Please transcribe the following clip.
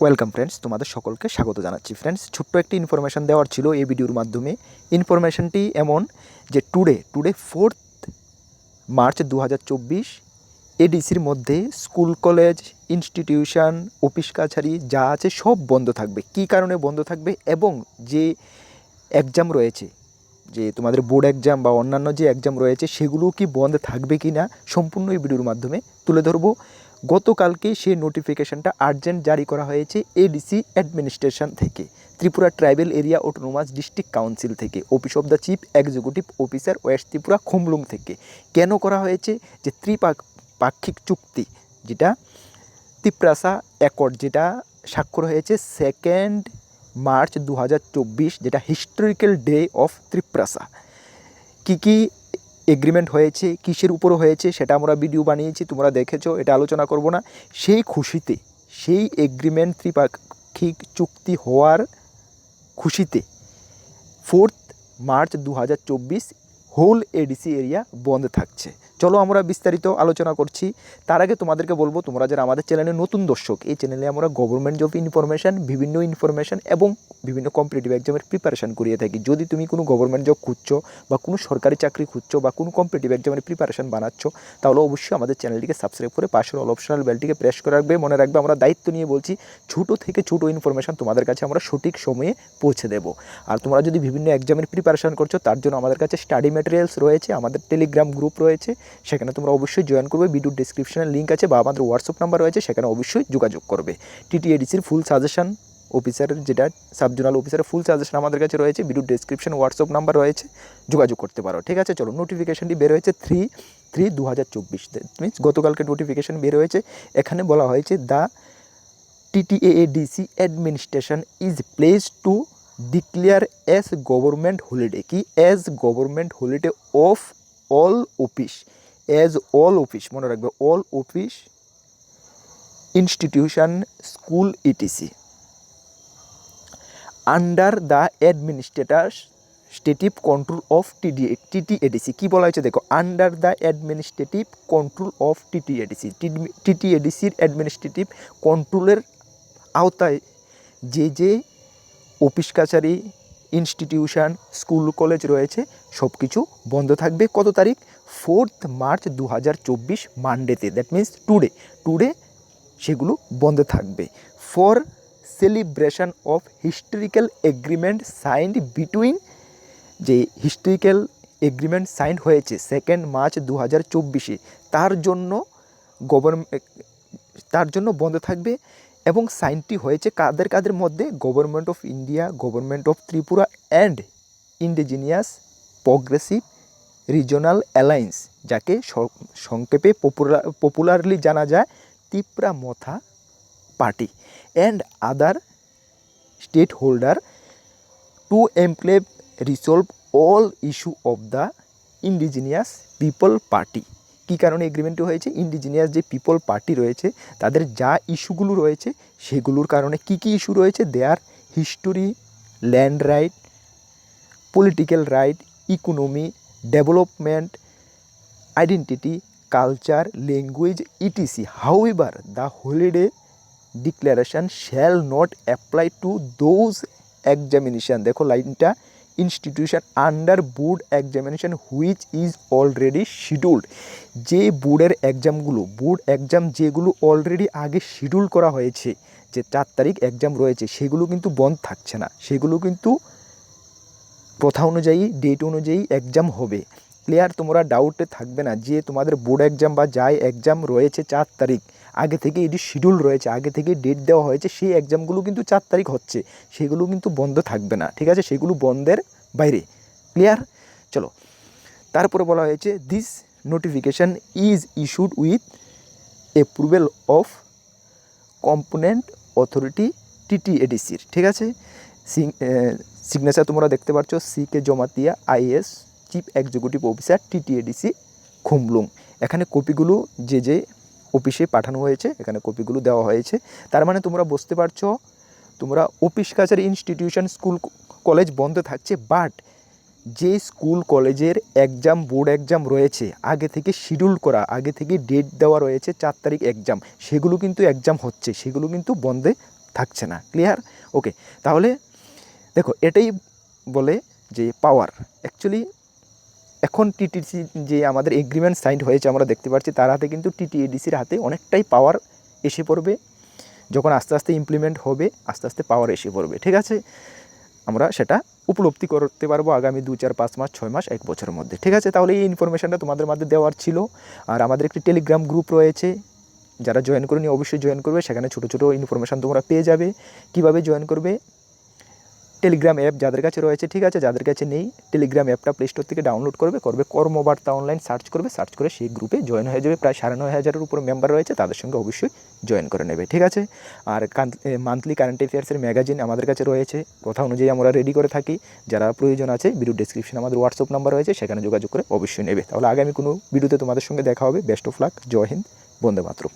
Welcome friends তোমাদের সকলকে স্বাগত জানাচ্ছি ফ্রেন্ডস ছোট্ট একটি ইনফরমেশান দেওয়ার ছিল এই ভিডিওর মাধ্যমে। ইনফরমেশানটি এমন যে টুডে টুডে ফোর্থ মার্চ দু হাজার চব্বিশ এডিসির মধ্যে স্কুল কলেজ ইনস্টিটিউশন অফিস কাছারি যা আছে সব বন্ধ থাকবে। কী কারণে বন্ধ থাকবে? এবং যে এক্সাম রয়েছে, যে তোমাদের বোর্ড এক্সাম বা অন্যান্য যে এক্সাম রয়েছে সেগুলো কি বন্ধ থাকবে কি না সম্পূর্ণ এই ভিডিওর মাধ্যমে তুলে ধরবো। গতকালকে সেই নোটিফিকেশনটা আর্জেন্ট জারি করা হয়েছে এডিসি অ্যাডমিনিস্ট্রেশন থেকে। Tripura tribal area autonomous district council থেকে। Office of the chief executive officer west Tripura Khumulwng থেকে। কেন করা হয়েছে? যে ত্রিপাক পাক্ষিক চুক্তি, যেটা তিপ্রাসা অ্যাকর্ড যেটা স্বাক্ষর হয়েছে সেকেন্ড মার্চ দু হাজার চব্বিশ, যেটা হিস্টোরিক্যাল ডে অফ ত্রিপ্রাসা। কী কী এগ্রিমেন্ট হয়েছে, কিসের উপরও হয়েছে, সেটা আমরা ভিডিও বানিয়েছি, তোমরা দেখেছ, এটা আলোচনা করব না। সেই খুশিতে, সেই এগ্রিমেন্ট ত্রিপাক্ষিক চুক্তি হওয়ার খুশিতে ফোর্থ মার্চ দু হাজার চব্বিশ হোল এডিসি এরিয়া বন্ধ থাকছে। চলো আমরা বিস্তারিত আলোচনা করছি। তার আগে তোমাদেরকে বলব, তোমরা যারা আমাদের চ্যানেলে নতুন দর্শক, এই চ্যানেলে আমরা গভর্নমেন্ট জব ইনফরমেশান বিভিন্ন ইনফরমেশান এবং বিভিন্ন কম্পিটিটিভ এক্সামের প্রিপারেশান করিয়ে থাকি। যদি তুমি কোনো গভর্নমেন্ট জব খুঁজছো বা কোনো সরকারি চাকরি খুঁজছো বা কোনো কম্পিটিটিভ এক্সামের প্রিপারেশান বানাচ্ছ, তাহলে অবশ্যই আমাদের চ্যানেলটিকে সাবস্ক্রাইব করে পাশের অল অপশনাল বেলটিকে প্রেস করে রাখবে। মনে রাখবে, আমরা দায়িত্ব নিয়ে বলছি, ছোটো থেকে ছোটো ইনফরমেশান তোমাদের কাছে আমরা সঠিক সময়ে পৌঁছে দেবো। আর তোমরা যদি বিভিন্ন এক্সামের প্রিপারেশান করছ, তার জন্য আমাদের কাছে স্টাডি ম্যাটেরিয়ালস রয়েছে, আমাদের টেলিগ্রাম গ্রুপ রয়েছে সেখানে তোমরা অবশ্যই জয়েন করবে ভিডিও ডিসক্রিপশনে লিঙ্ক আছে বা আমাদের হোয়াটসঅ্যাপ নাম্বার রয়েছে, সেখানে অবশ্যই যোগাযোগ করবে। টিটিএডিসির ফুল সাজেশন অফিসারের যেটা সাবজোনাল অফিসারের ফুল সাজেশন আমাদের কাছে রয়েছে ভিডিও ডিসক্রিপশন হোয়াটসঅ্যাপ নাম্বার রয়েছে, যোগাযোগ করতে পারো, ঠিক আছে? চলো নোটিফিকেশনটি বের হয়েছে থ্রি থ্রি দু হাজার চব্বিশ মিনস গতকালকে নোটিফিকেশন বের হয়েছে, এখানে বলা হয়েছে the TTADC administration is place to declare as government holiday কি? As government holiday of all office as all office মনে রাখবে all office institution school E T C under the administrative control of TD TTADC কী বলা হয়েছে দেখো? Under the administrative control of TTADC টিটিএডিসির administrative কন্ট্রোলের আওতায় যে যে অফিস কাছারি ইনস্টিটিউশন স্কুল কলেজ রয়েছে সব কিছু বন্ধ থাকবে। কত তারিখ? ফোর্থ মার্চ দু হাজার চব্বিশ মানডেতে দ্যাট মিন্স টুডে টুডে সেগুলো বন্ধ থাকবে। For celebration of historical agreement signed between যে হিস্টোরিক্যাল এগ্রিমেন্ট সাইন্ড হয়েছে সেকেন্ড মার্চ দু হাজার চব্বিশে, তার জন্য গভর্নমেন্ট তার জন্য বন্ধ থাকবে। এবং সাইনটি হয়েছে কাদের কাদের মধ্যে? Government of India government of Tripura and indigenous progressive regional alliance যাকে সংক্ষেপে পপুলার পপুলারলি জানা যায় Tipra Motha party and other state holder to amicably resolve all issue of the indigenous people party কী কারণে এগ্রিমেন্টটি হয়েছে? ইন্ডিজিনিয়াস যে people party রয়েছে, তাদের যা ইস্যুগুলো রয়েছে, সেগুলোর কারণে কি কি ইস্যু রয়েছে? Their history land right political right economy development identity culture language E T C however the holiday declaration shall not apply to those examination দেখো, লাইনটা institution under board examination which is already scheduled যে বোর্ডের এক্সামগুলো board exam যেগুলো already আগে schedule করা হয়েছে, যে চার তারিখ এক্সাম রয়েছে, সেগুলো কিন্তু বন্ধ থাকছে না। সেগুলো কিন্তু প্রথা অনুযায়ী ডেট অনুযায়ী এক্সাম হবে। ক্লিয়ার তোমরা ডাউটে থাকবে না যে তোমাদের বোর্ড এক্সাম বা যাই এক্সাম রয়েছে চার তারিখ। আগে থেকে এটি শিডিউল রয়েছে, আগে থেকে ডেট দেওয়া হয়েছে, সেই এক্সামগুলো কিন্তু চার তারিখ হচ্ছে। সেগুলো কিন্তু বন্ধ থাকবে না, ঠিক আছে? সেগুলো বন্ধের বাইরে। ক্লিয়ার চলো। তারপরে বলা হয়েছে this notification is issued with approval of component authority টিটিএডিসির ঠিক আছে? সিগনেচার তোমরা দেখতে পাচ্ছ C K Jamatia IS chief executive officer TTADC Khumulwng এখানে কপিগুলো যে যে অফিসে পাঠানো হয়েছে, এখানে কপিগুলো দেওয়া হয়েছে। তার মানে তোমরা বুঝতে পারছ, তোমরা অফিস কাছারি ইনস্টিটিউশন স্কুল কলেজ বন্ধ থাকছে বাট যে স্কুল কলেজের এক্সাম বোর্ড এক্সাম রয়েছে, আগে থেকে শিডিউল করা, আগে থেকে ডেট দেওয়া রয়েছে চার তারিখ এক্সাম সেগুলো কিন্তু এক্সাম হচ্ছে, সেগুলো কিন্তু বন্ধে থাকছে না। ক্লিয়ার ওকে তাহলে দেখো, এটাই বলে যে পাওয়ার অ্যাকচুয়ালি এখন টিটিসি যে আমাদের এগ্রিমেন্ট সাইন হয়েছে আমরা দেখতে পাচ্ছি, তার হাতে কিন্তু টিটিএডিসির হাতে অনেকটাই পাওয়ার এসে পড়বে। যখন আস্তে আস্তে ইমপ্লিমেন্ট হবে, আস্তে আস্তে পাওয়ার এসে পড়বে, ঠিক আছে? আমরা সেটা উপলব্ধি করতে পারব আগামী দু, চার, পাঁচ মাস, ছয় মাস, এক বছরের মধ্যে, ঠিক আছে? তাহলে এই ইনফরমেশনটা তোমাদের মধ্যে দেওয়ার ছিল। আর আমাদের একটি টেলিগ্রাম গ্রুপ রয়েছে। যারা জয়েন করে করেনি, অবশ্যই জয়েন করবে। সেখানে ছোটো ছোটো ইনফরমেশান তোমরা পেয়ে যাবে। কীভাবে জয়েন করবে? টেলিগ্রাম অ্যাপ যাদের কাছে রয়েছে, ঠিক আছে? যাদের কাছে নেই টেলিগ্রাম অ্যাপটা প্লে স্টোর থেকে ডাউনলোড করবে করবে কর্মবার্তা অনলাইন সার্চ করবে সার্চ করে সেই গ্রুপে জয়েন হয়ে যাবে। প্রায় সাড়ে নয় হাজারের উপর মেম্বার রয়েছে, তাদের সঙ্গে অবশ্যই জয়েন করে নেবে, ঠিক আছে? আর মান্থলি কারেন্ট অ্যাফেয়ার্সের ম্যাগাজিন আমাদের কাছে রয়েছে। কথা অনুযায়ী আমরা রেডি করে থাকি। যারা প্রয়োজন আছে ভিডিও ডিসক্রিপশনে আমাদের হোয়াটসঅ্যাপ নাম্বার রয়েছে, সেখানে যোগাযোগ করে অবশ্যই নেবে। তাহলে আগামী কোনো ভিডিওতে তোমাদের সঙ্গে দেখা হবে। বেস্ট অফ লাক জয় হিন্দ, বন্দে মাতরম।